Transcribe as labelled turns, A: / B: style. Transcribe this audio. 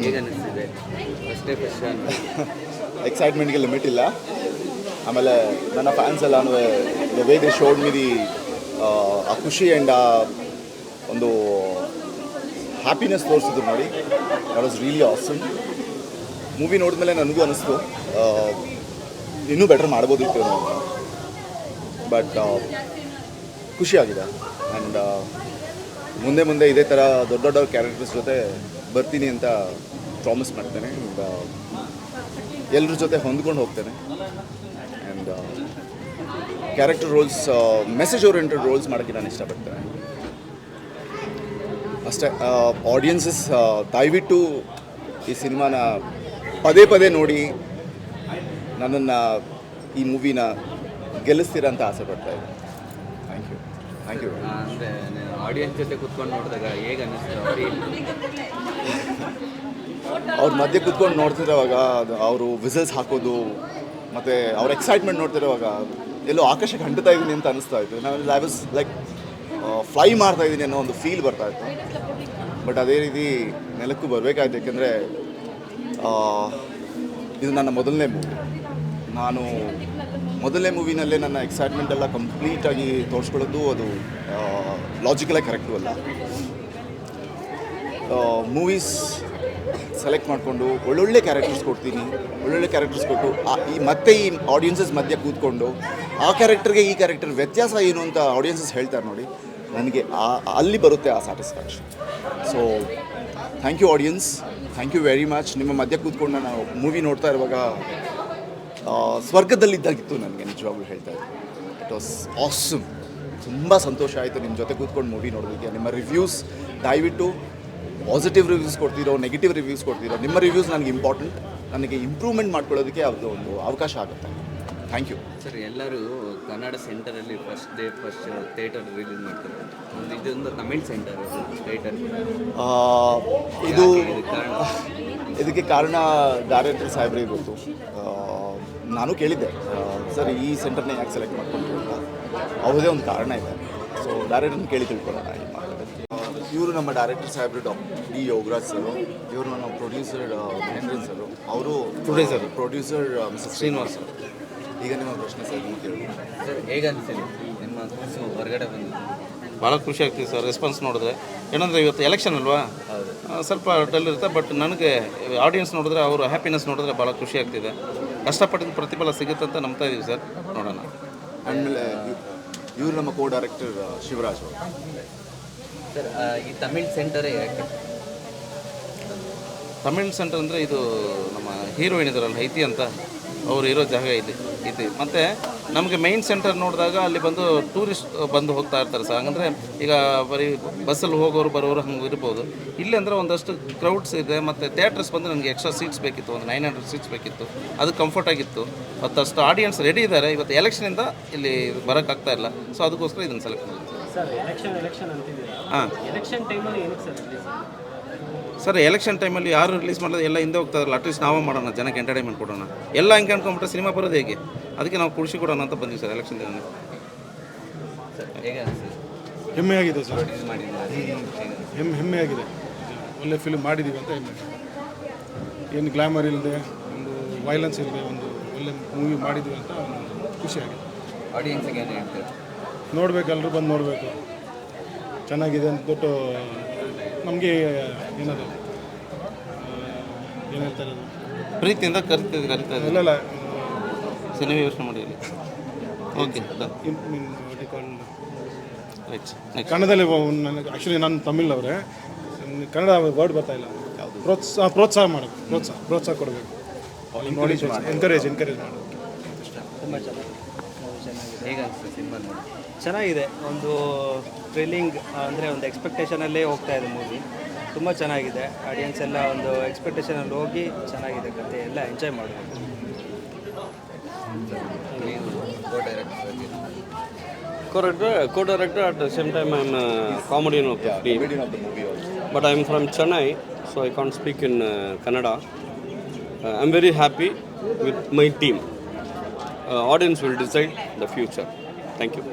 A: ಫಸ್ಟೇ question
B: ಎಕ್ಸೈಟ್ಮೆಂಟ್ಗೆ limit ಇಲ್ಲ. ಆಮೇಲೆ ನನ್ನ ಫ್ಯಾನ್ಸ್ ಎಲ್ಲ ದ ಶೋಡ್ ಮಿ ದಿ ಆ ಖುಷಿ ಆ್ಯಂಡ್ ಆ ಒಂದು ಹ್ಯಾಪಿನೆಸ್ ತೋರಿಸಿದ್ರು ನೋಡಿ. That was really awesome movie ನೋಡಿದ್ಮೇಲೆ ನನಗೂ ಅನ್ನಿಸ್ತು. ಇನ್ನೂ ಬೆಟರ್ ಮಾಡ್ಬೋದಿತ್ತು ಬಟ್ ಖುಷಿಯಾಗಿದೆ ಆ್ಯಂಡ್ ಮುಂದೆ ಮುಂದೆ ಇದೇ ಥರ ದೊಡ್ಡ ದೊಡ್ಡ ಕ್ಯಾರೆಕ್ಟರ್ಸ್ ಜೊತೆ ಬರ್ತೀನಿ ಅಂತ ಪ್ರಾಮಿಸ್ ಮಾಡ್ತೇನೆ ಎಲ್ಲರ ಜೊತೆ ಹೊಂದ್ಕೊಂಡು ಹೋಗ್ತೇನೆ. And character roles message oriented roles ಮಾಡೋಕ್ಕೆ ನಾನು ಇಷ್ಟಪಡ್ತೇನೆ. ಅಷ್ಟೇ ಆಡಿಯನ್ಸಸ್ ದಯವಿಟ್ಟು ಈ ಸಿನಿಮಾನ ಪದೇ ಪದೇ ನೋಡಿ ನನ್ನನ್ನು ಈ ಮೂವಿನ ಗೆಲ್ಲಿಸ್ತೀರ ಅಂತ ಆಸೆ ಪಡ್ತಾ ಇದ್ದೀನಿ. ಥ್ಯಾಂಕ್ ಯು ಥ್ಯಾಂಕ್ ಯು
A: ಅಂದರೆ ಆಡಿಯನ್ಸ್ ಜೊತೆ ಕೂತ್ಕೊಂಡು ನೋಡಿದಾಗ ಹೇಗೆ ಅನ್ನಿಸ್ತು? ಫೀಲ್
B: ಅವ್ರ ಮಧ್ಯೆ ಕುತ್ಕೊಂಡು ನೋಡ್ತಿರೋವಾಗ ಅದು ಅವರು ವಿಸಲ್ಸ್ ಹಾಕೋದು, ಮತ್ತು ಅವ್ರ ಎಕ್ಸೈಟ್ಮೆಂಟ್ ನೋಡ್ತಿರೋವಾಗ ಎಲ್ಲೋ ಆಕಾಶಕ್ಕೆ ಹಂಟುತ್ತಾ ಇದ್ದೀನಿ ಅಂತ ಅನಿಸ್ತಾ ಇತ್ತು. ನಾನು ಐ ವಾಸ್ ಲೈಕ್ ಫ್ಲೈ ಮಾಡ್ತಾ ಇದ್ದೀನಿ ಅನ್ನೋ ಒಂದು ಫೀಲ್ ಬರ್ತಾ ಇತ್ತು. ಬಟ್ ಅದೇ ರೀತಿ ನೆಲಕ್ಕೂ ಬರಬೇಕಾಯ್ತು, ಯಾಕೆಂದರೆ ಇದು ನನ್ನ ಮೊದಲನೇ ಮೂವಿ ನಾನು ಮೊದಲನೇ ಮೂವಿನಲ್ಲೇ ನನ್ನ ಎಕ್ಸೈಟ್ಮೆಂಟ್ ಎಲ್ಲ ಕಂಪ್ಲೀಟಾಗಿ ತೋರಿಸ್ಕೊಳ್ಳೋದು ಅದು ಲಾಜಿಕಲಾಗಿ ಕರೆಕ್ಟು ಅಲ್ಲ. ಮೂವೀಸ್ ಸೆಲೆಕ್ಟ್ ಮಾಡಿಕೊಂಡು ಒಳ್ಳೊಳ್ಳೆ ಕ್ಯಾರೆಕ್ಟರ್ಸ್ ಕೊಡ್ತೀನಿ, ಒಳ್ಳೊಳ್ಳೆ ಕ್ಯಾರೆಕ್ಟರ್ಸ್ ಕೊಟ್ಟು, ಆ, ಈ ಮತ್ತೆ ಈ ಆಡಿಯನ್ಸಸ್ ಮಧ್ಯೆ ಕೂತ್ಕೊಂಡು, ಆ ಕ್ಯಾರೆಕ್ಟರ್ಗೆ ಈ ಕ್ಯಾರೆಕ್ಟರ್ ವ್ಯತ್ಯಾಸ ಏನು ಅಂತ ಆಡಿಯನ್ಸಸ್ ಹೇಳ್ತಾರೆ ನೋಡಿ, ನನಗೆ ಆ, ಅಲ್ಲಿ ಬರುತ್ತೆ ಆ satisfaction so thank you audience thank you very much ನಿಮ್ಮ ಮಧ್ಯೆ ಕೂತ್ಕೊಂಡು ನಾನು ಮೂವಿ ನೋಡ್ತಾ ಇರುವಾಗ ಸ್ವರ್ಗದಲ್ಲಿದ್ದಾಗಿತ್ತು ನನಗೆ ನಿಜವಾಗ್ಲೂ ಹೇಳ್ತಾ ಇದ್ದೆ ಇಟ್ ವಾಸ್ ಆಸಮ್ ತುಂಬ ಸಂತೋಷ ಆಯಿತು ನಿಮ್ಮ ಜೊತೆ ಕೂತ್ಕೊಂಡು ಮೂವಿ ನೋಡೋದಕ್ಕೆ ನಿಮ್ಮ ರಿವ್ಯೂಸ್ ದಯವಿಟ್ಟು ಪಾಸಿಟಿವ್ ರಿವ್ಯೂಸ್ ಕೊಡ್ತೀರೋ ನೆಗೆಟಿವ್ ರಿವ್ಯೂಸ್ ಕೊಡ್ತೀರೋ ನಿಮ್ಮ ರಿವ್ಯೂಸ್ ನನಗೆ ಇಂಪಾರ್ಟೆಂಟ್ ನನಗೆ ಇಂಪ್ರೂವ್ಮೆಂಟ್ ಮಾಡ್ಕೊಳ್ಳೋದಕ್ಕೆ ಅದು ಒಂದು ಅವಕಾಶ ಆಗುತ್ತೆ. ಥ್ಯಾಂಕ್ ಯು
A: ಸರ್ ಎಲ್ಲರೂ Kannada ಸೆಂಟರಲ್ಲಿ first day first theatre release ಮಾಡ್ತಾರೆ. ಇದೊಂದು ತಮಿಳ್ ಸೆಂಟರ್ ಥಿಯೇಟರ್
B: ಇದು
A: ಇದು
B: ಇದಕ್ಕೆ ಕಾರಣ ಡೈರೆಕ್ಟರ್ ಸಾಹೇಬ್ರಿ ಗೊತ್ತು ನಾನು ಕೇಳಿದ್ದೆ. ಸರ್ ಈ ಸೆಂಟರ್ನೇ ಯಾಕೆ ಸೆಲೆಕ್ಟ್ ಮಾಡ್ಕೊಂಡ್ರು ಅಂತ. ಅವುದೇ ಒಂದು ಕಾರಣ ಇದೆ. ಸೊ ಡೈರೆಕ್ಟರ್ನ ಕೇಳಿ ತಿಳ್ಕೊಳ್ಳೋಣ ಇವರು ನಮ್ಮ ಡೈರೆಕ್ಟರ್ ಸಾಹೇಬ್ರು ಡಾಕ್ಟರ್ ಡಿ ಯೋಗರಾಜ್ ಸರ್ ಇವರು ನಮ್ಮ ಪ್ರೊಡ್ಯೂಸರ್ ಮಹೇಂದ್ರನ್ ಸರ್ ಅವರು ಪ್ರೊಡ್ಯೂಸರ್ ಪ್ರೊಡ್ಯೂಸರ್ ಮಿಸ್ಟರ್ ಶ್ರೀನಿವಾಸ್ ಈಗ ನಿಮ್ಮ ಪ್ರಶ್ನೆ ಸರ್ ನೀವು ಕೇಳಿ.
A: ಸರ್ ಹೇಗೆ ಅನಿಸ್ತಿದೆ ನಿಮ್ಮ ಕೂಸು ಹೊರಗಡೆ ಬಂದು?
C: ಭಾಳ ಖುಷಿ ಆಗ್ತಿದೆ ಸರ್ ರೆಸ್ಪಾನ್ಸ್ ನೋಡಿದ್ರೆ. ಏನಂದರೆ ಇವತ್ತು ಎಲೆಕ್ಷನ್ ಅಲ್ವಾ? ಸ್ವಲ್ಪ ಡಲ್ ಇರುತ್ತೆ ಬಟ್ ನನಗೆ ಆಡಿಯನ್ಸ್ ನೋಡಿದ್ರೆ ಅವರು ಹ್ಯಾಪಿನೆಸ್ ನೋಡಿದ್ರೆ ಭಾಳ ಖುಷಿ ಆಗ್ತಿದೆ. ಕಷ್ಟಪಟ್ಟಿದ್ದು ಪ್ರತಿಫಲ ಸಿಗುತ್ತೆ ಅಂತ ನಂಬ್ತಾ ಇದ್ದೀವಿ ಸರ್ ನೋಡೋಣ.
B: ಆಮೇಲೆ ಇವರು ನಮ್ಮ ಕೋ ಡೈರೆಕ್ಟರ್ ಶಿವರಾಜ್ ಅವರು.
A: ಸರ್ ಈ ತಮಿಳ್ ಸೆಂಟರೇ ಯಾಕೆ?
C: ತಮಿಳ್ ಸೆಂಟರ್ ಅಂದರೆ ಇದು ನಮ್ಮ ಹೀರೋಯಿನ್ ಇದಾರಲ್ಲ ಐತಿ ಅಂತ ಅವ್ರು ಇರೋ ಜಾಗ ಇದೆ ಇದೆ ಮತ್ತು ನಮಗೆ ಮೈನ್ ಸೆಂಟರ್ ನೋಡಿದಾಗ ಅಲ್ಲಿ ಬಂದು ಟೂರಿಸ್ಟ್ ಬಂದು ಹೋಗ್ತಾ ಇರ್ತಾರೆ ಸರ್. ಹಂಗಂದರೆ ಈಗ ಬರೀ ಬಸ್ಸಲ್ಲಿ ಹೋಗೋರು ಬರೋರು ಹಂಗೆ ಇರ್ಬೋದು. ಇಲ್ಲಿ ಅಂದರೆ ಒಂದಷ್ಟು ಕ್ರೌಡ್ಸ್ ಇದೆ ಮತ್ತು ಥಿಯೇಟರ್ಸ್ ಬಂದು ನನಗೆ ಎಕ್ಸ್ಟ್ರಾ ಸೀಟ್ಸ್ ಬೇಕಿತ್ತು ಒಂದು ನೈನ್ ಹಂಡ್ರೆಡ್ ಸೀಟ್ಸ್ ಬೇಕಿತ್ತು. ಅದು ಕಂಫರ್ಟ್ ಆಗಿತ್ತು. ಮತ್ತು ಅಷ್ಟು ಆಡಿಯನ್ಸ್ ರೆಡಿ ಇದ್ದಾರೆ. ಇವತ್ತು ಎಲೆಕ್ಷನಿಂದ ಇಲ್ಲಿ ಬರೋಕ್ಕಾಗ್ತಾ ಇಲ್ಲ. ಸೊ ಅದಕ್ಕೋಸ್ಕರ ಇದನ್ನು ಸೆಲೆಕ್ಟ್ ಮಾಡಿದ್ದೆ. ಹಾಂ.
D: ಎಲೆಕ್ಷನ್ ಟೈಮಲ್ಲಿ ಏನಕ್ಕೆ ಸರ್
C: ಸರ್ ಎಲೆಕ್ಷನ್ ಟೈಮಲ್ಲಿ ಯಾರು ರಿಲೀಸ್ ಮಾಡೋದು ಎಲ್ಲ ಹಿಂದೆ ಹೋಗ್ತಾರಲ್ಲ ಅಟ್ಲೀಸ್ಟ್ ನಾವೇ ಮಾಡೋಣ ಜನಕ್ಕೆ ಎಂಟರ್ಟೈನ್ಮೆಂಟ್ ಕೊಡೋಣ. ಎಲ್ಲ ಹಿಂಗೆ ಅನ್ಕೊಂಬಿಟ್ರೆ ಸಿನಿಮಾ ಬರೋದು ಹೇಗೆ? ಅದಕ್ಕೆ ನಾವು ಕುಡಿಸಿ ಕೊಡೋಣ ಅಂತ ಬಂದ್ವಿ ಸರ್ ಎಲೆಕ್ಷನ್ ದಿನ
A: ಹೆಮ್ಮೆ
E: ಆಗಿದೆ ಸರ್.
A: ಹೆಮ್ಮೆ
E: ಹೆಮ್ಮೆ ಆಗಿದೆ. ಒಳ್ಳೆ ಫಿಲ್ಮ್ ಮಾಡಿದ್ದೀವಿ ಅಂತ ಹೆಮ್ಮೆ. ಏನು ಗ್ಲಾಮರ್ ಇಲ್ಲದೆ ಒಂದು ವೈಲೆನ್ಸ್ ಇಲ್ಲದೆ ಒಂದು ಒಳ್ಳೆ ಮೂವಿ ಮಾಡಿದ್ದೀವಿ ಅಂತ ಒಂದು ಖುಷಿಯಾಗಿದೆ
A: ಆಡಿಯನ್ಸ್ಗೆ ಏನು
E: ನೋಡ್ಬೇಕು ಎಲ್ಲರೂ ಬಂದು ನೋಡಬೇಕು. ಚೆನ್ನಾಗಿದೆ ಅಂದ್ಬಿಟ್ಟು ನಮಗೆ ಏನದು ಏನು ಹೇಳ್ತಾರೆ
C: ಪ್ರೀತಿಯಿಂದ ಕರಿತಿದ್ದು ಕರಿತಾ ಇಲ್ಲ
E: ಇಲ್ಲ
C: ಸಿನಿಮಾ ಯೋಚನೆ ಮಾಡಿ ಓಕೆ ರೈಟ್
E: ಕನ್ನಡದಲ್ಲಿ ನನಗೆ ಆ್ಯಕ್ಚುಲಿ ನಾನು ತಮಿಳ್ ಅವರೇ. ಕನ್ನಡ ವರ್ಡ್ ಬರ್ತಾ ಇಲ್ಲ. ಪ್ರೋತ್ಸಾಹ ಪ್ರೋತ್ಸಾಹ ಮಾಡಬೇಕು ಪ್ರೋತ್ಸಾಹ ಪ್ರೋತ್ಸಾಹ ಕೊಡಬೇಕು. ನೋಡಿ ಎನ್ಕರೇಜ್ ಎನ್ಕರೇಜ್ ಮಾಡಬೇಕು.
D: ತುಂಬ ಚೆನ್ನಾಗಿ ಚೆನ್ನಾಗಿದೆ.
A: ಹೇಗೆ ಅನಿಸ್ತು ಸಿನಿಮಾ ನೋಡಿ?
D: ಚೆನ್ನಾಗಿದೆ. ಒಂದು ಥ್ರಿಲ್ಲಿಂಗ್ ಅಂದರೆ ಒಂದು ಎಕ್ಸ್ಪೆಕ್ಟೇಷನಲ್ಲೇ ಹೋಗ್ತಾ ಇದೆ ಮೂವಿ ತುಂಬ ಚೆನ್ನಾಗಿದೆ. ಆಡಿಯನ್ಸ್ ಎಲ್ಲ ಒಂದು ಎಕ್ಸ್ಪೆಕ್ಟೇಷನಲ್ಲಿ ಹೋಗಿ ಚೆನ್ನಾಗಿದೆ ಕತೆ. ಎಲ್ಲ ಎಂಜಾಯ್ ಮಾಡಬೇಕು
A: co director
F: at the same time I am comedian of the but I am from Chennai so I can't speak in Kannada I am very happy with my team audience will decide the future thank you